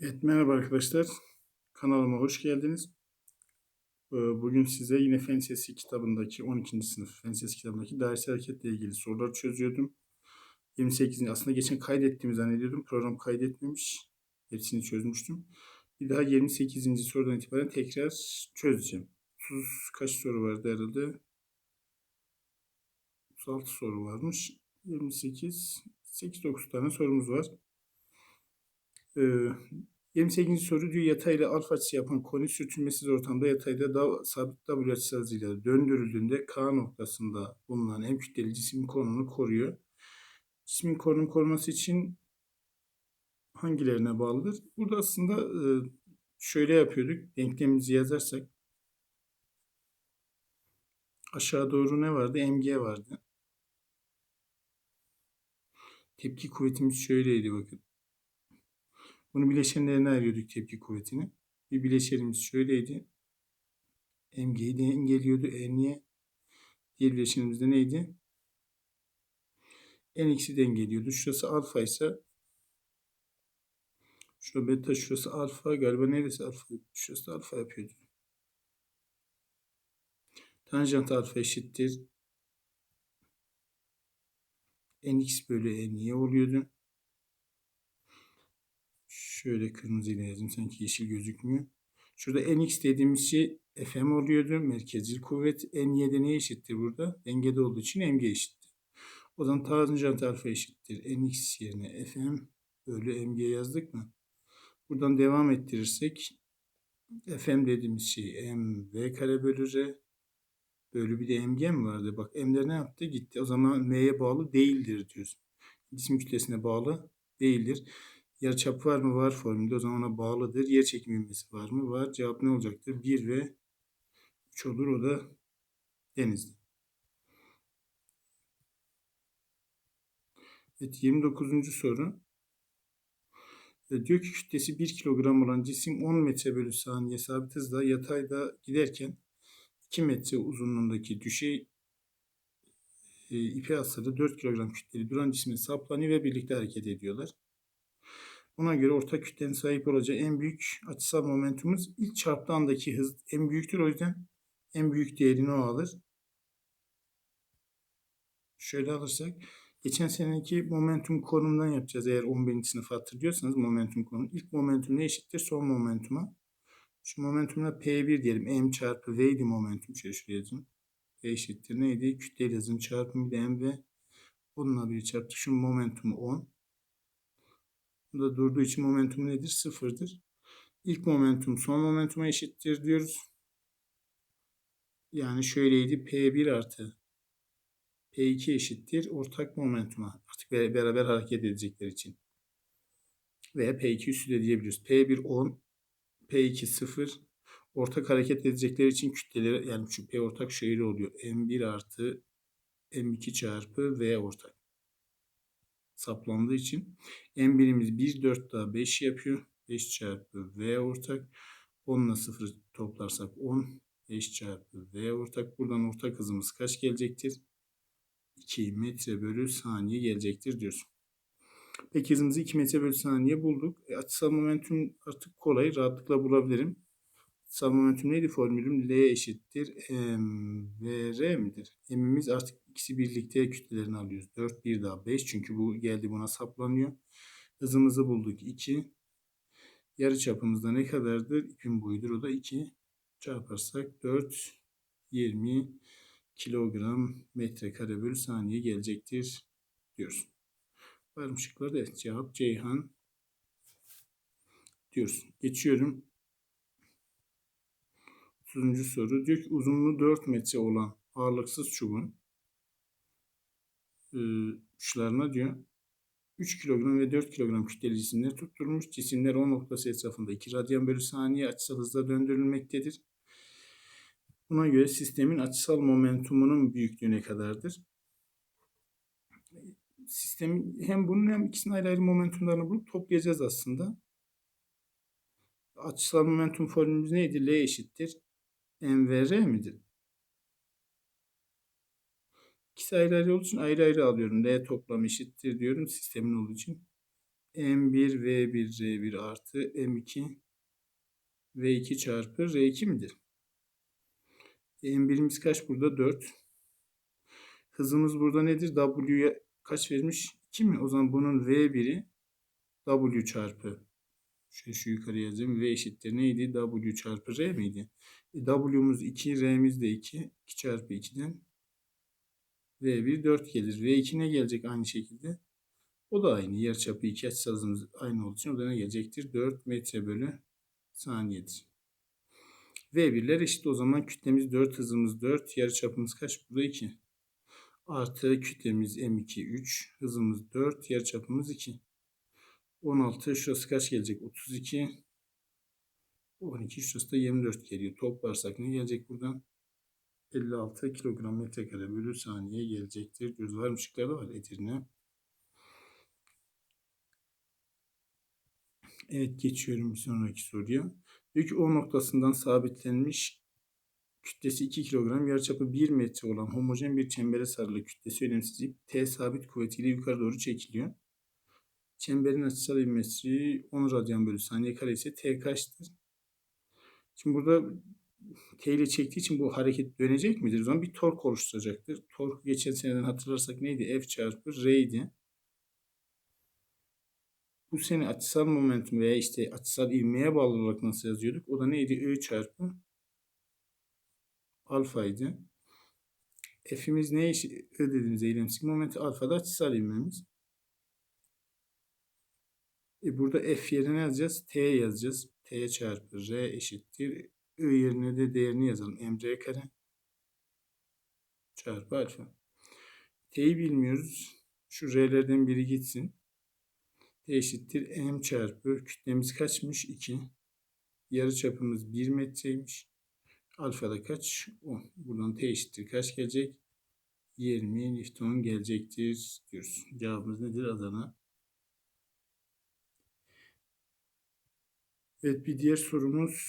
Evet, merhaba arkadaşlar. Kanalıma hoş geldiniz. Ee, Bugün size yine Fen Lisesi kitabındaki 12. sınıf Fen Lisesi kitabındaki dairesel hareketle ilgili sorular çözüyordum. 28. aslında geçen kaydettiğimi zannediyordum. Program kaydetmemiş. Hepsini çözmüştüm. Bir daha 28. sorudan itibaren tekrar çözeceğim. 30 kaç soru vardı herhalde? 36 soru varmış. 28, 8-9 tane sorumuz var. Ee, 28. soru diyor yatayla alfa açısı yapan koni sürtünmesiz ortamda yatayda da sabit W açısı hızıyla döndürüldüğünde K noktasında bulunan en kütleli cismin konumunu koruyor. Cismin konum koruması için hangilerine bağlıdır? Burada aslında e, şöyle yapıyorduk. Denklemimizi yazarsak aşağı doğru ne vardı? MG vardı. Tepki kuvvetimiz şöyleydi bakın. Bunu bileşenlerine ayırıyorduk tepki kuvvetini. Bir bileşenimiz şöyleydi. MG'yi dengeliyordu. E niye? Diğer bileşenimiz de neydi? NX'i dengeliyordu. Şurası alfa ise şurası beta, şurası alfa. Galiba neresi alfa? Şurası alfa yapıyordu. Tanjant alfa eşittir. NX bölü NY oluyordu. Şöyle kırmızıyla yazayım sanki yeşil gözükmüyor. Şurada nx dediğimiz şey fm oluyordu. Merkezcil kuvvet ny'de ne eşittir burada? Dengede olduğu için mg eşittir. O zaman tanjant alfa eşittir. nx yerine fm bölü mg yazdık mı? Buradan devam ettirirsek fm dediğimiz şey mv kare bölü r bölü bir de mg mi vardı? Bak m'ler ne yaptı? Gitti. O zaman m'ye bağlı değildir diyoruz. Cisim kütlesine bağlı değildir. Yarıçap var mı? Var formülde. O zaman ona bağlıdır. Yer çekimi ivmesi var mı? Var. Cevap ne olacaktır? 1 ve 3 olur. O da denizde. Evet 29. soru. E, diyor ki kütlesi 1 kilogram olan cisim 10 metre bölü saniye sabit hızla yatayda giderken 2 metre uzunluğundaki düşey e, ipe asılı 4 kilogram kütleli duran cisme saplanıyor ve birlikte hareket ediyorlar. Buna göre ortak kütlenin sahip olacağı en büyük açısal momentumumuz ilk çarptığı andaki hız en büyüktür. O yüzden en büyük değerini o alır. Şöyle alırsak geçen seneki momentum konumundan yapacağız. Eğer 11. sınıf hatırlıyorsanız momentum konu. İlk momentum ne eşittir? Son momentuma. Şu momentumla P1 diyelim. M çarpı V'ydi momentum. Şöyle şuraya yazın. P eşittir neydi? Kütleli hızın çarpımı de M ve bununla bir çarptık. Şu momentumu 10 da durduğu için momentum nedir? Sıfırdır. İlk momentum son momentuma eşittir diyoruz. Yani şöyleydi. P1 artı P2 eşittir ortak momentuma. Artık beraber hareket edecekler için. Veya P2 üstü de diyebiliyoruz. P1 10, P2 0. Ortak hareket edecekleri için kütleleri yani şu P ortak şöyle oluyor. M1 artı M2 çarpı V ortak saplandığı için en birimiz 1 4 daha 5 yapıyor. 5 çarpı V ortak. 10 ile 0 toplarsak 10. 5 çarpı V ortak. Buradan ortak hızımız kaç gelecektir? 2 metre bölü saniye gelecektir diyoruz. Peki hızımızı 2 metre bölü saniye bulduk. E, açısal momentum artık kolay rahatlıkla bulabilirim. Açısal momentum neydi formülüm? L eşittir m ve r midir? M'imiz artık ikisi birlikte kütlelerini alıyoruz. 4 bir daha 5 çünkü bu geldi buna saplanıyor. Hızımızı bulduk 2. Yarı çapımızda ne kadardır? İpin boyudur. O da 2. Çarparsak 4 20 kilogram metrekare bölü saniye gelecektir diyoruz. Var mı şıklarda? Evet cevap Ceyhan diyoruz. Geçiyorum. 30. soru. Diyor ki uzunluğu 4 metre olan ağırlıksız çubuğun e, uçlarına diyor 3 kilogram ve 4 kilogram kütleli cisimler tutturmuş. Cisimler o noktası etrafında 2 radyan bölü saniye açısal hızla döndürülmektedir. Buna göre sistemin açısal momentumunun büyüklüğü ne kadardır? Sistemin hem bunun hem ikisinin ayrı ayrı momentumlarını bulup toplayacağız aslında. Açısal momentum formülümüz neydi? L eşittir. M ve R midir? İkisi ayrı ayrı olduğu için ayrı ayrı alıyorum. L toplam eşittir diyorum sistemin olduğu için. M1 V1 R1 artı M2 V2 çarpı R2 midir? M1'imiz kaç burada? 4. Hızımız burada nedir? W'ye kaç vermiş? 2 mi? O zaman bunun V1'i W çarpı şu, şu yukarı yazayım. V eşittir neydi? W çarpı R miydi? W'muz 2, R'miz de 2. 2 çarpı 2'den V1 4 gelir. V2 ne gelecek aynı şekilde? O da aynı. Yarıçapı 2 açısal hızımız aynı olduğu için o da ne gelecektir? 4 metre bölü saniyedir. V1'ler eşit o zaman kütlemiz 4, hızımız 4, yarıçapımız kaç? Burada 2. Artı kütlemiz M2 3, hızımız 4, yarıçapımız 2. 16 şurası kaç gelecek? 32. 12 şurası da 24 geliyor. Toplarsak ne gelecek buradan? 56 kilogram metrekare bölü saniye gelecektir. Diyoruz. Var şıklarda var Edirne. Evet geçiyorum bir sonraki soruya. Diyor O noktasından sabitlenmiş kütlesi 2 kilogram, yarıçapı 1 metre olan homojen bir çembere sarılı kütlesi önemsiz ip T sabit kuvvetiyle yukarı doğru çekiliyor. Çemberin açısal ivmesi 10 radyan bölü saniye kare ise T kaçtır? Şimdi burada T ile çektiği için bu hareket dönecek midir? O zaman bir tork oluşturacaktır. Tork geçen seneden hatırlarsak neydi? F çarpı R idi. Bu sene açısal momentum veya işte açısal ivmeye bağlı olarak nasıl yazıyorduk? O da neydi? I çarpı alfaydı. F'imiz ne eşit? I dediğimiz eylemsik moment alfa da açısal ivmemiz. E burada F yerine yazacağız? T yazacağız. T çarpı R eşittir. I yerine de değerini yazalım. MR kare çarpı alfa. T'yi bilmiyoruz. Şu R'lerden biri gitsin. T eşittir M çarpı kütlemiz kaçmış? 2. Yarı çapımız 1 metreymiş. Alfa da kaç? 10. Buradan T eşittir kaç gelecek? 20 Newton gelecektir diyoruz. Cevabımız nedir? Adana. Evet bir diğer sorumuz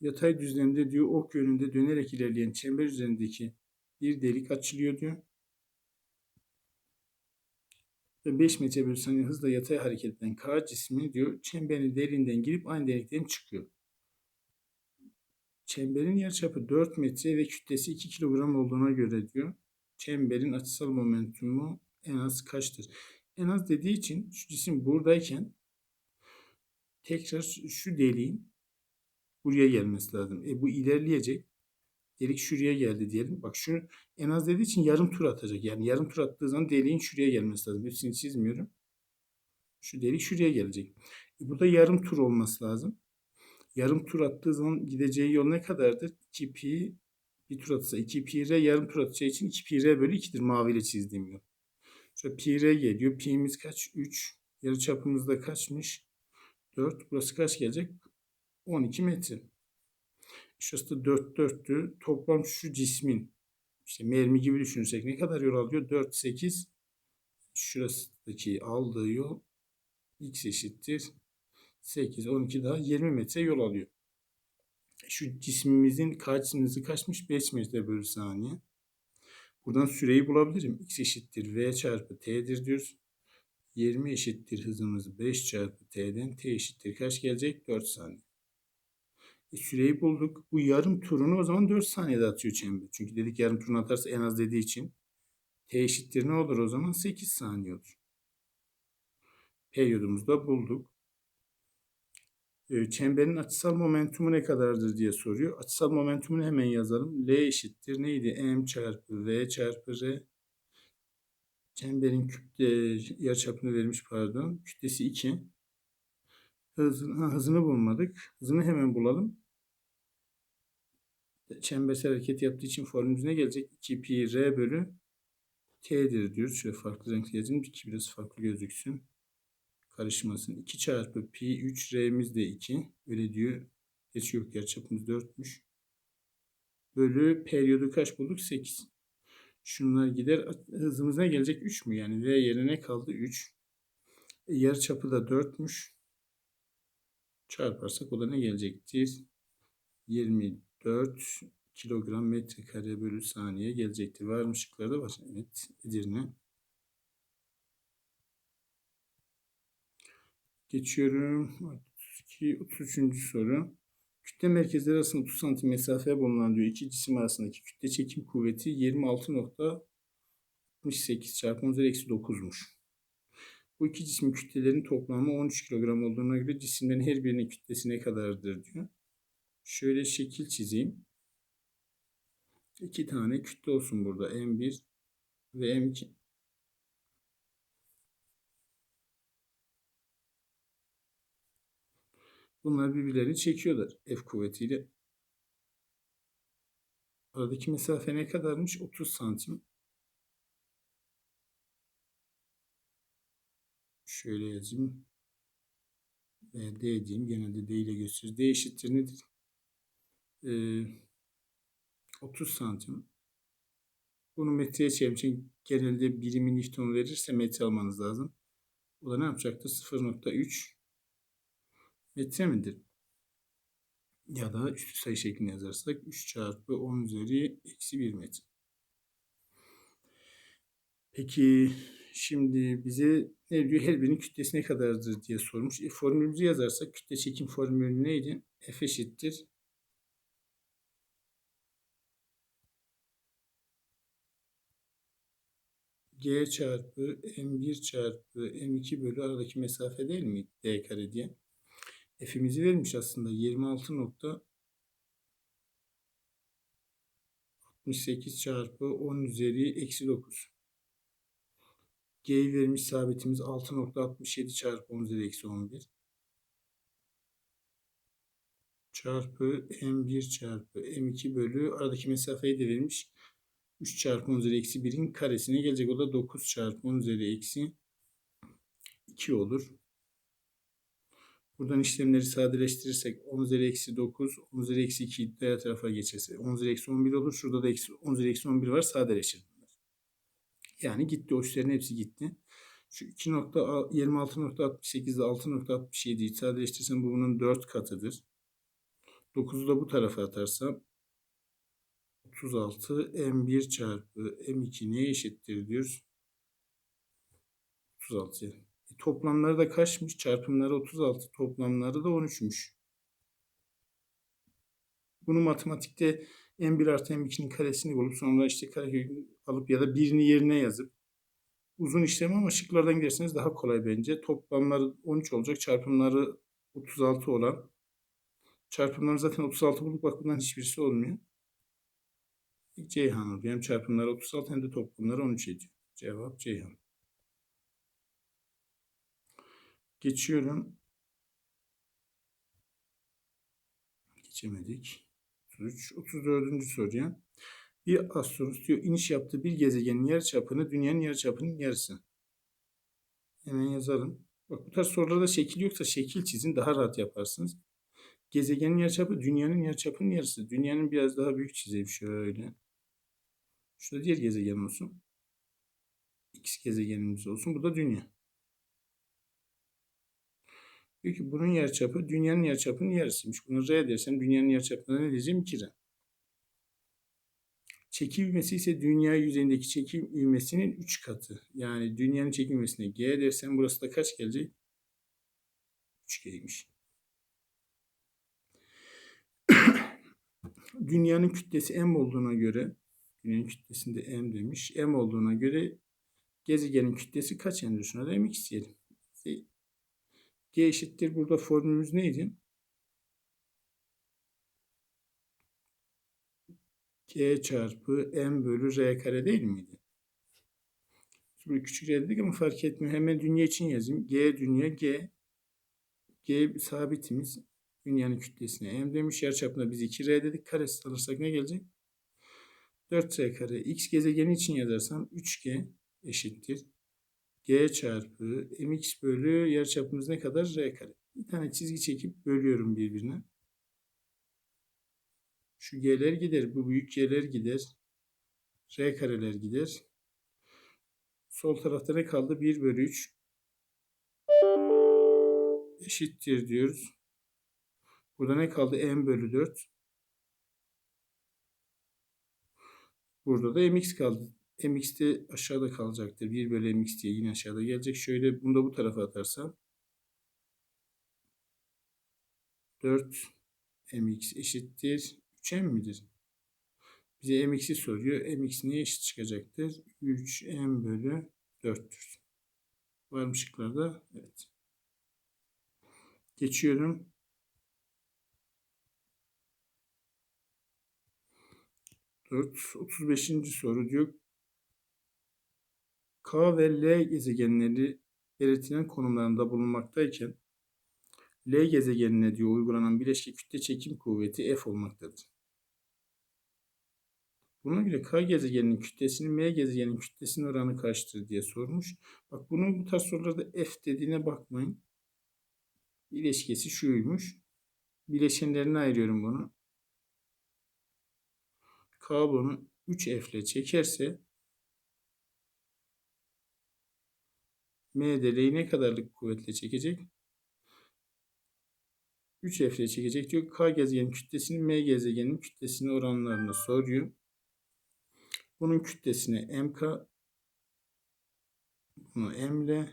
yatay düzlemde diyor ok yönünde dönerek ilerleyen çember üzerindeki bir delik açılıyor diyor. Ve 5 metre bölü saniye hızla yatay hareket eden K cismi diyor çemberin derinden girip aynı delikten çıkıyor. Çemberin yarıçapı 4 metre ve kütlesi 2 kilogram olduğuna göre diyor. Çemberin açısal momentumu en az kaçtır? En az dediği için şu cisim buradayken tekrar şu deliğin buraya gelmesi lazım. E bu ilerleyecek. Delik şuraya geldi diyelim. Bak şu en az dediği için yarım tur atacak. Yani yarım tur attığı zaman deliğin şuraya gelmesi lazım. Hepsini çizmiyorum. Şu delik şuraya gelecek. E burada yarım tur olması lazım. Yarım tur attığı zaman gideceği yol ne kadardır? 2 pi bir tur atsa 2 pi r yarım tur atacağı için 2 pi r bölü 2'dir maviyle çizdiğim yol. Şöyle pi r geliyor. Pi'miz kaç? 3. Yarı çapımız da kaçmış? 4. Burası kaç gelecek? 12 metre. Şurası da 4 4'tü. Toplam şu cismin işte mermi gibi düşünürsek ne kadar yol alıyor? 4 8 şurasındaki aldığı yol x eşittir 8 12 daha 20 metre yol alıyor. Şu cismimizin kaç hızı kaçmış? 5 metre bölü saniye. Buradan süreyi bulabilirim. x eşittir v çarpı t'dir diyoruz. 20 eşittir hızımız 5 çarpı t'den t eşittir kaç gelecek? 4 saniye. E, süreyi bulduk. Bu yarım turunu o zaman 4 saniyede atıyor çember. Çünkü dedik yarım turunu atarsa en az dediği için. T eşittir ne olur o zaman? 8 saniye olur. Periyodumuzu da bulduk. E, çemberin açısal momentumu ne kadardır diye soruyor. Açısal momentumunu hemen yazalım. L eşittir neydi? M çarpı V çarpı R. Çemberin kütle yarıçapını vermiş pardon. Kütlesi 2. Hızını, ha, hızını bulmadık. Hızını hemen bulalım çembersel hareket yaptığı için formülümüz ne gelecek? 2 pi r bölü t'dir diyoruz. Şöyle farklı renkle yazayım ki biraz farklı gözüksün. Karışmasın. 2 çarpı pi 3 r'miz de 2. Öyle diyor. Geç yok yarıçapımız 4'müş. Bölü periyodu kaç bulduk? 8. Şunlar gider. Hızımız ne gelecek? 3 mü? Yani v yerine kaldı 3. E, yarıçapı da 4'müş. Çarparsak o da ne gelecektir? 20 4 kilogram metrekare bölü saniye gelecektir. Var mı şıklarda var? Evet. Edirne. Geçiyorum. 32, 33. soru. Kütle merkezleri arasında 30 santim mesafeye bulunan diyor iki cisim arasındaki kütle çekim kuvveti 26.68 çarpı 10 üzeri eksi 9'muş. Bu iki cismin kütlelerinin toplamı 13 kilogram olduğuna göre cisimlerin her birinin kütlesi ne kadardır diyor. Şöyle şekil çizeyim. İki tane kütle olsun burada. M1 ve M2. Bunlar birbirlerini çekiyorlar F kuvvetiyle. Aradaki mesafe ne kadarmış? 30 santim. Şöyle yazayım. D diyeyim. Genelde D ile gösterir. D eşittir nedir? Ee, 30 santim. Bunu metreye çevirmek için genelde birimi Newton verirse metre almanız lazım. O da ne yapacaktır? 0.3 metre midir? Ya da üstü sayı şeklinde yazarsak 3 çarpı 10 üzeri eksi 1 metre. Peki şimdi bize ne diyor? Her birinin kütlesi ne kadardır diye sormuş. E, formülümüzü yazarsak kütle çekim formülü neydi? F eşittir. G çarpı M1 çarpı M2 bölü aradaki mesafe değil mi? D kare diye. F'imizi vermiş aslında 26.68 çarpı 10 üzeri eksi 9. G'yi vermiş sabitimiz 6.67 çarpı 10 üzeri eksi 11. Çarpı M1 çarpı M2 bölü aradaki mesafeyi de vermiş. 3 çarpı 10 üzeri eksi 1'in karesine gelecek. O da 9 çarpı 10 üzeri eksi 2 olur. Buradan işlemleri sadeleştirirsek 10 üzeri eksi 9, 10 üzeri eksi 2 diğer tarafa geçerse 10 üzeri eksi 11 olur. Şurada da eksi, 10 üzeri eksi 11 var sadeleşir. Yani gitti o üstlerin hepsi gitti. Şu 2.26.68'de 6.67'yi sadeleştirsem bu bunun 4 katıdır. 9'u da bu tarafa atarsam 36 M1 çarpı M2 neye eşittir diyoruz? 36. Toplamları da kaçmış? Çarpımları 36, toplamları da 13'müş. Bunu matematikte M1 artı M2'nin karesini bulup sonra işte karekökünü alıp ya da birini yerine yazıp uzun işlem ama şıklardan giderseniz daha kolay bence. Toplamları 13 olacak. Çarpımları 36 olan. Çarpımları zaten 36 bulduk. Bak bundan hiçbirisi olmuyor. Ceyhan oluyor. Hem çarpımları 36 hem de toplamları 13 ediyor. Cevap Ceyhan. Geçiyorum. Geçemedik. 33, 34. soruya. Bir astronot diyor iniş yaptığı bir gezegenin yarıçapını dünyanın yarıçapının yarısı. Hemen yazalım. Bak bu tarz sorularda şekil yoksa şekil çizin daha rahat yaparsınız. Gezegenin yarıçapı dünyanın yarıçapının yarısı. Dünyanın biraz daha büyük çizeyim şöyle. Şurada diğer gezegen olsun. X gezegenimiz olsun. Bu da dünya. Diyor ki bunun yarıçapı dünyanın yarıçapının yarısıymış. Bunu R dersem dünyanın yarıçapına ne diyeceğim? 2 R. Çekim ivmesi ise dünya yüzeyindeki çekim ivmesinin 3 katı. Yani dünyanın çekim ivmesine G dersem burası da kaç gelecek? 3G'ymiş. dünyanın kütlesi M olduğuna göre Dünyanın kütlesinde M demiş. M olduğuna göre gezegenin kütlesi kaç da mx diyelim. G eşittir. Burada formülümüz neydi? G çarpı M bölü R kare değil miydi? Şimdi küçük dedik ama fark etmiyor. Hemen dünya için yazayım. G dünya G. G sabitimiz. Dünyanın kütlesine M demiş. Yarıçapına biz 2R dedik. Karesi alırsak ne gelecek? 4R kare x gezegeni için yazarsam 3G eşittir. G çarpı mx bölü yarıçapımız ne kadar? R kare. Bir tane çizgi çekip bölüyorum birbirine. Şu G'ler gider. Bu büyük G'ler gider. R kareler gider. Sol tarafta ne kaldı? 1 bölü 3 eşittir diyoruz. Burada ne kaldı? M bölü 4. Burada da mx kaldı. Mx de aşağıda kalacaktır. 1 bölü mx diye yine aşağıda gelecek. Şöyle bunu da bu tarafa atarsam 4 mx eşittir 3m midir? Bize mx'i soruyor. mx neye eşit çıkacaktır? 3m bölü 4'tür. Var? Evet. Geçiyorum. Dört, 35. soru diyor. K ve L gezegenleri belirtilen konumlarında bulunmaktayken L gezegenine diyor uygulanan bileşke kütle çekim kuvveti F olmaktadır. Buna göre K gezegeninin kütlesinin M gezegeninin kütlesinin oranı kaçtır diye sormuş. Bak bunun bu tarz sorularda F dediğine bakmayın. Bileşkesi şuymuş. Bileşenlerine ayırıyorum bunu. K bunu 3F ile çekerse M de L'yi ne kadarlık kuvvetle çekecek? 3F ile çekecek diyor. K gezegenin kütlesinin M gezegenin kütlesine oranlarını soruyor. Bunun kütlesine MK bunu M ile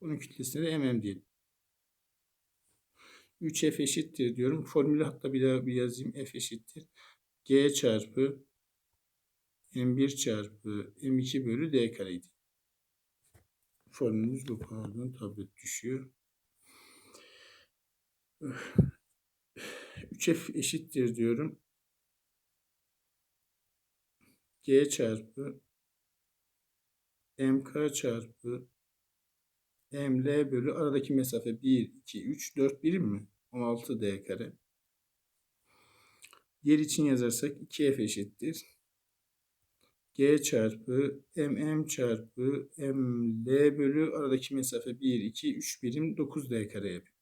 bunun kütlesine de MM diyelim. 3F eşittir diyorum. Formülü hatta bir daha bir yazayım. F eşittir. G çarpı M1 çarpı M2 bölü D kareydi. Formülümüz bu. Pardon tablet düşüyor. 3F eşittir diyorum. G çarpı MK çarpı ML bölü aradaki mesafe 1, 2, 3, 4 birim mi? 16 D kare. Yer için yazarsak 2F eşittir. G çarpı MM çarpı ML bölü aradaki mesafe 1, 2, 3 birim 9 D kare yapıyor.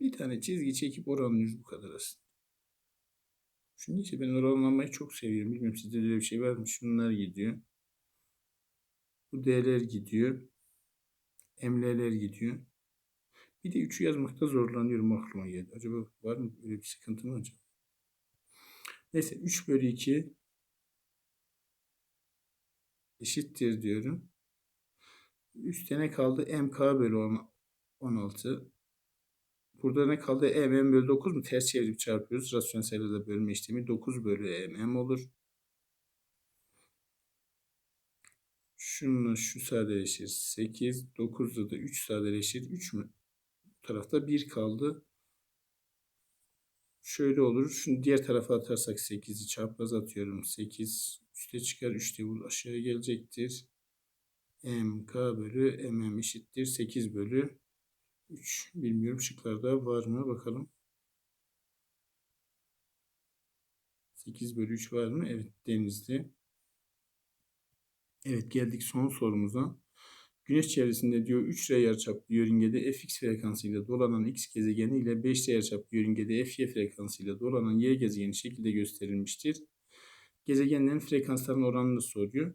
Bir tane çizgi çekip oranlıyoruz bu kadar aslında. Şimdi ise ben oranlamayı çok seviyorum. Bilmiyorum sizde öyle bir şey var mı? Şunlar gidiyor. Bu D'ler gidiyor. M'ler gidiyor. Bir de 3'ü yazmakta zorlanıyorum aklıma geldi. Acaba var mı öyle bir sıkıntı mı acaba? Neyse 3 bölü 2 eşittir diyorum. Üstte ne kaldı? MK bölü 16. Burada ne kaldı? Mm bölü 9 mu? Ters çevirip çarpıyoruz. Rasyonel sayılarda bölme işlemi 9 bölü mm olur. Şununla şu sadeleşir. 8. 9'da da 3 sadeleşir. 3 mü? Bu tarafta 1 kaldı. Şöyle olur. Şunu diğer tarafa atarsak 8'i çapraz atıyorum. 8 üste çıkar. 3 de bu aşağıya gelecektir. mk bölü mm eşittir. 8 bölü 3. Bilmiyorum şıklarda var mı bakalım. 8 bölü 3 var mı? Evet denizde. Evet geldik son sorumuza. Güneş çevresinde diyor 3 R yarıçaplı yörüngede fx frekansıyla dolanan x gezegeni ile 5 R yarıçaplı yörüngede fy frekansıyla dolanan y gezegeni şekilde gösterilmiştir. Gezegenlerin frekanslarının oranını soruyor.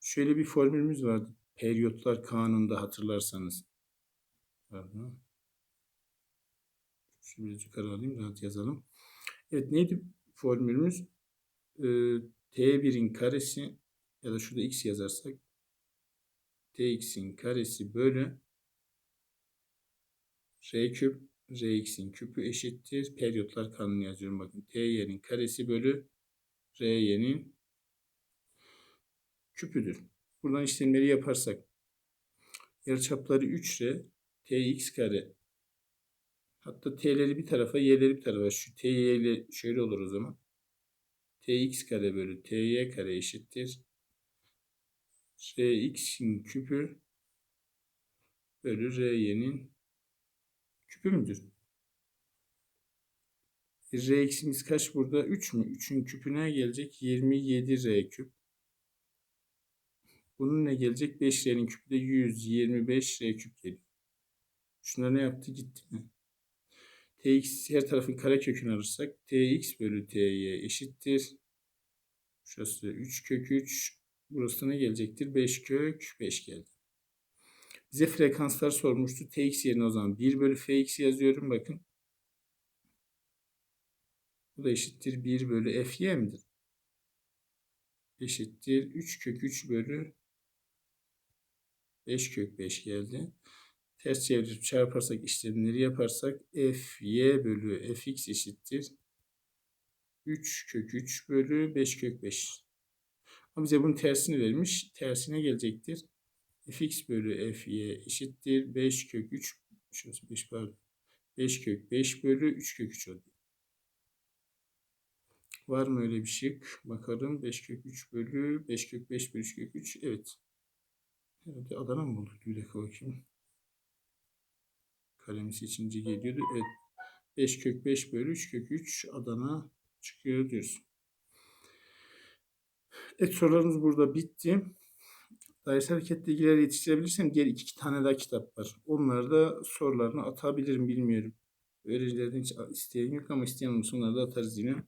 Şöyle bir formülümüz vardı. Periyotlar kanununda hatırlarsanız. Pardon. Şu biraz yukarı alayım rahat yazalım. Evet neydi formülümüz? Ee, T1'in karesi ya da şurada x yazarsak Tx'in karesi bölü R küp Rx'in küpü eşittir. Periyotlar kanunu yazıyorum. Bakın T'y'nin karesi bölü R'nin küpüdür. Buradan işlemleri yaparsak yarıçapları 3R tx kare hatta t'leri bir tarafa y'leri bir tarafa şu ty ile şöyle olur o zaman tx kare bölü ty kare eşittir rx'in küpü bölü ry'nin küpü müdür? Rx'imiz kaç burada? 3 mü? 3'ün küpüne gelecek 27 r küp. Bunun ne gelecek? 5R'nin küpü de 125 R küp geliyor. Şunlar ne yaptı? Gitti mi? Tx her tarafın karekökünü alırsak Tx bölü Ty eşittir. Şurası 3 kök 3. Burası ne gelecektir? 5 kök 5 geldi. Bize frekanslar sormuştu. Tx yerine o zaman 1 bölü Fx yazıyorum. Bakın. Bu da eşittir 1 bölü Fy midir? Eşittir 3 kök 3 bölü 5 kök 5 geldi. ters çevirip çarparsak işlemleri yaparsak fy bölü fx eşittir 3 kök 3 bölü 5 kök 5. Ama bize bunun tersini vermiş. Tersine gelecektir. fx bölü fy eşittir 5 kök 3 şurası 5 pardon. 5 kök 5 bölü 3 kök 3 oluyor. Var mı öyle bir şık? Bakalım 5 kök 3 bölü 5 kök 5 bölü 3 kök 3. Evet. Herhalde Adana mı bulduk? Bir dakika bakayım. Kalemi seçince geliyordu. Evet. 5 kök 5 bölü 3 kök 3 Adana çıkıyor diyoruz. Evet sorularımız burada bitti. Dairesel hareketle ilgileri yetiştirebilirsem diğer iki tane daha kitap var. Onları da sorularını atabilirim bilmiyorum. Öğrencilerden hiç isteyen yok ama isteyen olursa onları da atarız yine.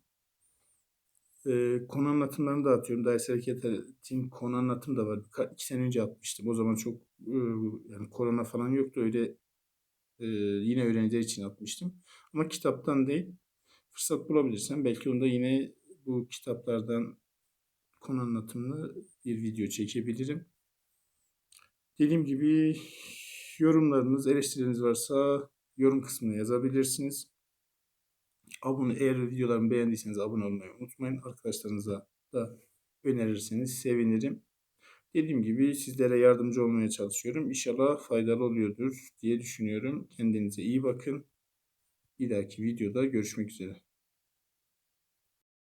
Ee, konu anlatımlarını da atıyorum. Dairesel hareketin konu anlatım da var. Ka- iki sene önce atmıştım. O zaman çok e, yani korona falan yoktu. Öyle e, yine öğrenciler için atmıştım. Ama kitaptan değil. Fırsat bulabilirsem belki onda yine bu kitaplardan konu anlatımlı bir video çekebilirim. Dediğim gibi yorumlarınız, eleştirileriniz varsa yorum kısmına yazabilirsiniz. Abone, eğer videolarımı beğendiyseniz abone olmayı unutmayın. Arkadaşlarınıza da önerirseniz sevinirim. Dediğim gibi sizlere yardımcı olmaya çalışıyorum. İnşallah faydalı oluyordur diye düşünüyorum. Kendinize iyi bakın. Bir dahaki videoda görüşmek üzere.